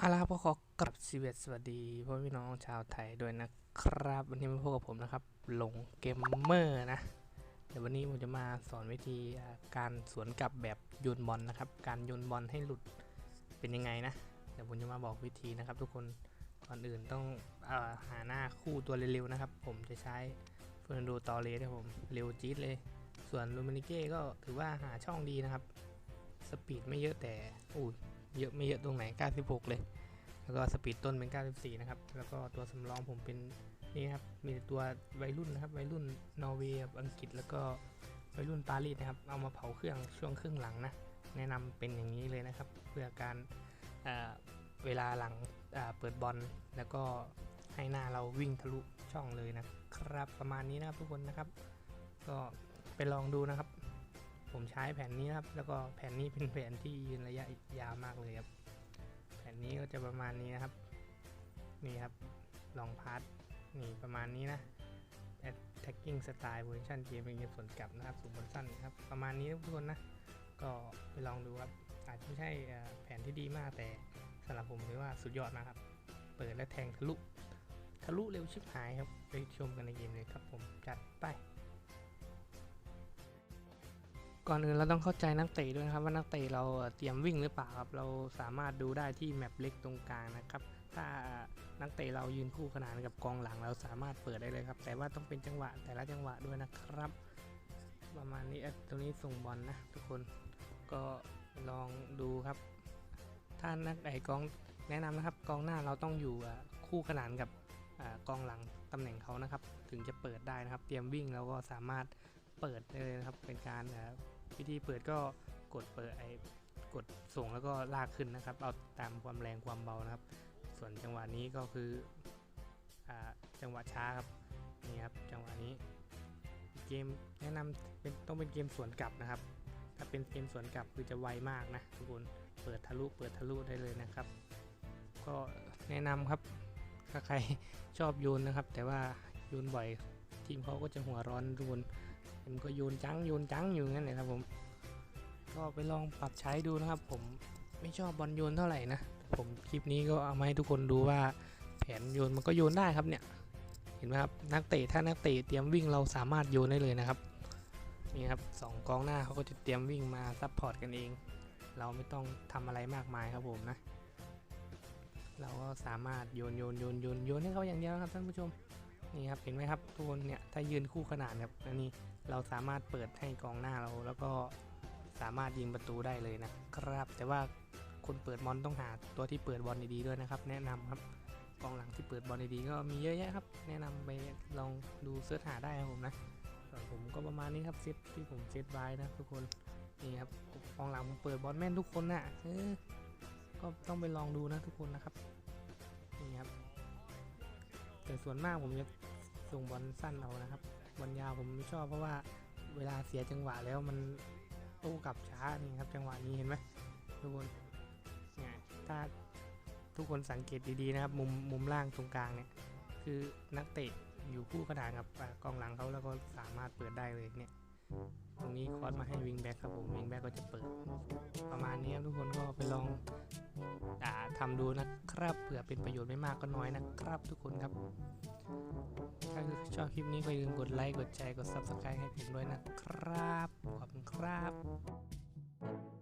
เอาละครับก็ขอกลับสวัสดีสวัสดีพ่อพี่น้องชาวไทยด้วยนะครับ วันนี้มาพบกับผมนะครับหลงเกมเมอร์นะเดี๋ยววันนี้ผมจะมาสอนวิธีการสวนกลับแบบโยนบอลนะครับ การโยนบอลให้หลุดเป็นยังไงนะเดี๋ยวผมจะมาบอกวิธีนะครับ ทุกคนก่อนอื่นต้องอาหาหน้าคู่ตัวเร็วๆนะครับ ผมจะใช้เฟอร์นันโดตอเลสครับผมเร็วจี๊ดเลย ส่วนลูมินิเก้ก็ถือว่าหาช่องดีนะครับสปีดไม่เยอะแต่อู้ยเยอะไม่เยอะตรงไหน 96 เลย แล้วก็สปีดต้นเป็น 94 นะครับ แล้วก็ตัวสำรองผมเป็นนี่ครับ มีตัววัยรุ่นนะครับ วัยรุ่นนอร์เวย์อังกฤษ แล้วก็วัยรุ่นปารีสนะครับ เอามาเผาเครื่องช่วงครึ่งหลังนะ แนะนำเป็นอย่างนี้เลยนะครับ เพื่อการเเวลาหลังเปิดบอล แล้วก็ให้หน้าเราวิ่งทะลุช่องเลยนะครับ ประมาณนี้นะครับทุกคนนะครับ ก็ไปลองดูนะครับ ผมใช้แผ่นนี้นะครับ แล้วก็แผ่นนี้เป็นแผ่นที่ยืนระยะยาวมากเลยครับ ผ่นนี้ก็จะประมาณนี้นะครับ นี่ครับลองพาร์ทนี่ประมาณนี้นะ attacking style position เกมเป็นเกมสวนกลับนะครับสูงบนสั้นครับ ประมาณนี้ทุกคนนะ ก็ไปลองดูครับ อาจจะไม่ใช่เอ่อแผนที่ดีมากแต่สำหรับผมถือว่าสุดยอดมากครับ เปิดและแทงทะลุ ทะลุเร็วชิบหายครับ ไปชมกันในเกมเลยครับผมจัดไป ก่อนอื่นเราต้องเข้าใจนักเตะด้วยนะครับว่านักเตะเราเตรียมวิ่งหรือเปล่าครับเราสามารถดูได้ที่แมปเล็กตรงกลางนะครับ ถ้านักเตะเรายืนคู่ขนานกับกองหลังเราสามารถเปิดได้เลยครับ แต่ว่าต้องเป็นจังหวะแต่ละจังหวะด้วยนะครับ ประมาณนี้ตรงนี้ส่งบอลนะทุกคนก็ลองดูครับ ถ้านักไอกองแนะนำนะครับกองหน้าเราต้องอยู่คู่ขนานกับอกองหลังตำแหน่งเขานะครับ ถึงจะเปิดได้นะครับ เตรียมวิ่งเราก็สามารถเปิดได้เลยนะครับเป็นการ วิธีเปิดก็กดเปิดไอ้กดส่งแล้วก็ลากขึ้นนะครับ เอาตามความแรงความเบานะครับ ส่วนจังหวะนี้ก็คืออจังหวะช้าครับนี่ครับจังหวะนี้ เกมแนะนำเป็นต้องเป็นเกมสวนกลับนะครับ ถ้าเป็นเกมสวนกลับคือจะไวมากนะทุกคนเปิดทะลุเปิดทะลุได้เลยนะครับ ก็แนะนำครับถ้าใครชอบโยนนะครับ แต่ว่าโยนบ่อยทีมเขาก็จะหัวร้อนทุกคน มก็โยนจังโยนจังอยู่งั้นเลยครับผม ก็ไปลองปรับใช้ดูนะครับ ผมไม่ชอบบอลโยนเท่าไหร่นะผมคลิปนี้ก็เอามาให้ทุกคนดูว่าแผนโยนมันก็โยนได้ครับเนี่ย เห็นไหมครับนักเตะถ้านักเตะเตรียมวิ่งเราสามารถโยนได้เลยนะครับนี่ครับสองกองหน้าเขาก็จะเตรียมวิ่งมาซัพพอร์ตกันเอง เราไม่ต้องทำอะไรมากมายครับผมนะ เราก็สามารถโยนโยนโยนโยนโยนให้เขาอย่างเดียวครับท่านผู้ชม นี่ครับเห็นไหมครับทุกคนเนี่ยถ้ายืนคู่ขนานครับอันนี้เราสามารถเปิดให้กองหน้าเราแล้วก็สามารถยิงประตูได้เลยนะครับ แต่ว่าคนเปิดบอลต้องหาตัวที่เปิดบอลดีๆด้วยนะครับ แนะนำครับกองหลังที่เปิดบอลดีๆก็มีเยอะแยะครับ แนะนำไปลองดูเสิร์ชหาได้ครับผมนะส่วนผมก็ประมาณนี้ครับเซตที่ผมเซตไว้นะทุกคนนี่ครับกองหลังผมเปิดบอลแม่นทุกคนนะ่ะก็ต้องไปลองดูนะทุกคนนะครับ แต่ส่วนมากผมจะส่งบอลสั้นเอานะครับบอลยาวผมไม่ชอบเพราะว่าเวลาเสียจังหวะแล้วมันโต้กลับช้านี่ครับจังหวะนี้เห็นไหมทุกคนเนี่ยถ้าทุกคนสังเกตดีๆนะครับ มุมมุมล่างตรงกลางเนี่ยคือนักเตะอยู่คู่ขนานกับกองหลังเขาแล้วก็สามารถเปิดได้เลยเนี่ยตรงนี้คอสมาให้วิงแบ็กครับผมวิงแบ็กก็จะเปิด ประมาณนี้ครับทุกคนก็ไปลอง ทำดูนะครับเผื่อเป็นประโยชน์ไม่มากก็น้อยนะครับ ทุกคนครับ ถ้าชอบคลิปนี้ก็อย่าลืมกดไลค์กดแชร์กดซับสไครต์ให้ผมด้วยนะครับ ขอบคุณครับ